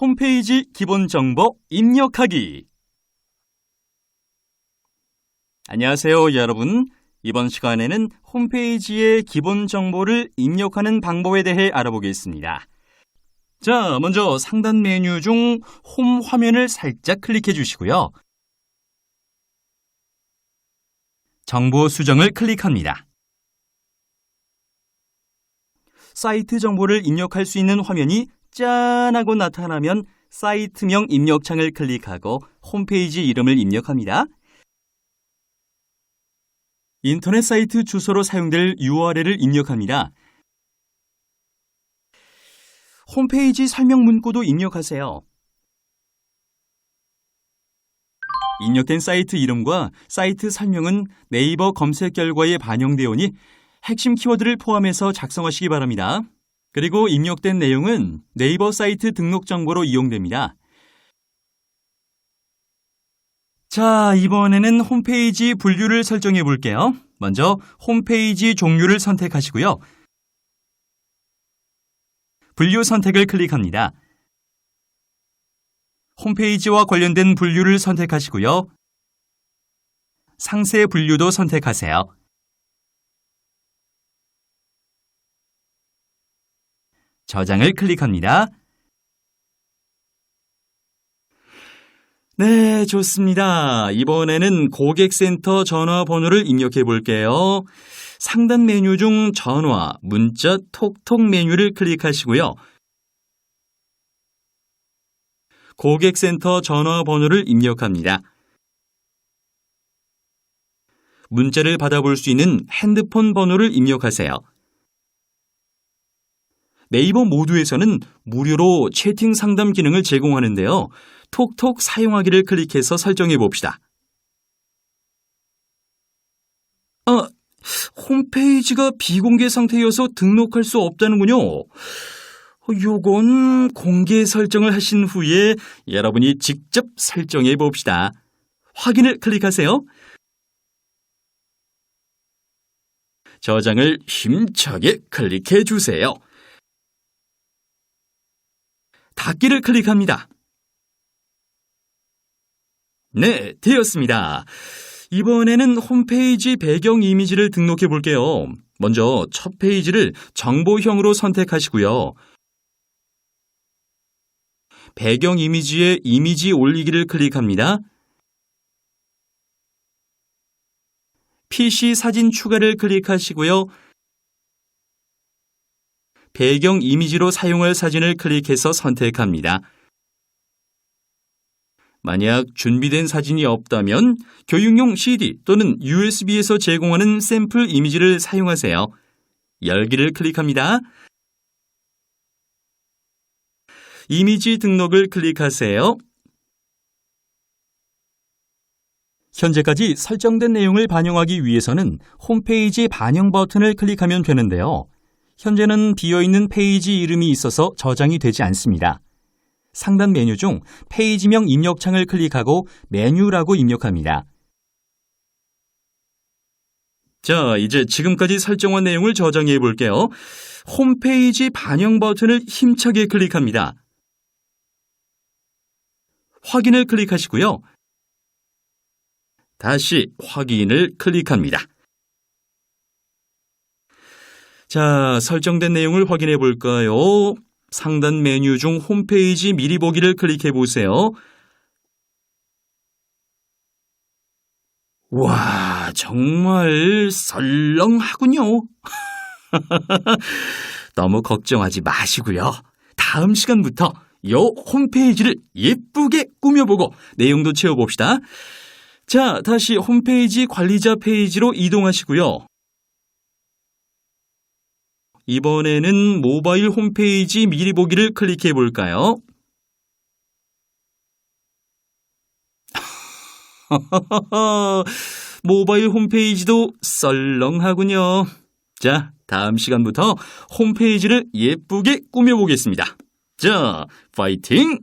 홈페이지 기본 정보 입력하기. 안녕하세요, 여러분. 이번 시간에는 홈페이지의 기본 정보를 입력하는 방법에 대해 알아보겠습니다. 자, 먼저 상단 메뉴 중 홈 화면을 살짝 클릭해 주시고요. 정보 수정을 클릭합니다. 사이트 정보를 입력할 수 있는 화면이 짠 하고 나타나면 사이트명 입력창을 클릭하고 홈페이지 이름을 입력합니다. 인터넷 사이트 주소로 사용될 URL을 입력합니다. 홈페이지 설명 문구도 입력하세요. 입력된 사이트 이름과 사이트 설명은 네이버 검색 결과에 반영되어 오니 핵심 키워드를 포함해서 작성하시기 바랍니다. 그리고 입력된 내용은 네이버 사이트 등록 정보로 이용됩니다. 자, 이번에는 홈페이지 분류를 설정해 볼게요. 먼저 홈페이지 종류를 선택하시고요. 분류 선택을 클릭합니다. 홈페이지와 관련된 분류를 선택하시고요. 상세 분류도 선택하세요. 저장을 클릭합니다. 네, 좋습니다. 이번에는 고객센터 전화번호를 입력해 볼게요. 상단 메뉴 중 전화, 문자, 톡톡 메뉴를 클릭하시고요. 고객센터 전화번호를 입력합니다. 문자를 받아볼 수 있는 핸드폰 번호를 입력하세요. 네이버 모두에서는 무료로 채팅 상담 기능을 제공하는데요. 톡톡 사용하기를 클릭해서 설정해 봅시다. 아, 홈페이지가 비공개 상태여서 등록할 수 없다는군요. 요건 공개 설정을 하신 후에 여러분이 직접 설정해 봅시다. 확인을 클릭하세요. 저장을 힘차게 클릭해 주세요. 닫기를 클릭합니다. 네, 되었습니다. 이번에는 홈페이지 배경 이미지를 등록해 볼게요. 먼저 첫 페이지를 정보형으로 선택하시고요. 배경 이미지에 이미지 올리기를 클릭합니다. PC 사진 추가를 클릭하시고요. 배경 이미지로 사용할 사진을 클릭해서 선택합니다. 만약 준비된 사진이 없다면 교육용 CD 또는 USB에서 제공하는 샘플 이미지를 사용하세요. 열기를 클릭합니다. 이미지 등록을 클릭하세요. 현재까지 설정된 내용을 반영하기 위해서는 홈페이지 반영 버튼을 클릭하면 되는데요. 현재는 비어있는 페이지 이름이 있어서 저장이 되지 않습니다. 상단 메뉴 중 페이지명 입력창을 클릭하고 메뉴라고 입력합니다. 자, 이제 지금까지 설정한 내용을 저장해 볼게요. 홈페이지 반영 버튼을 힘차게 클릭합니다. 확인을 클릭하시고요. 다시 확인을 클릭합니다. 자, 설정된 내용을 확인해 볼까요? 상단 메뉴 중 홈페이지 미리 보기를 클릭해 보세요. 와, 정말 썰렁하군요. 너무 걱정하지 마시고요. 다음 시간부터 요 홈페이지를 예쁘게 꾸며보고 내용도 채워봅시다. 자, 다시 홈페이지 관리자 페이지로 이동하시고요. 이번에는 모바일 홈페이지 미리 보기를 클릭해 볼까요? 모바일 홈페이지도 썰렁하군요. 자, 다음 시간부터 홈페이지를 예쁘게 꾸며보겠습니다. 자, 파이팅!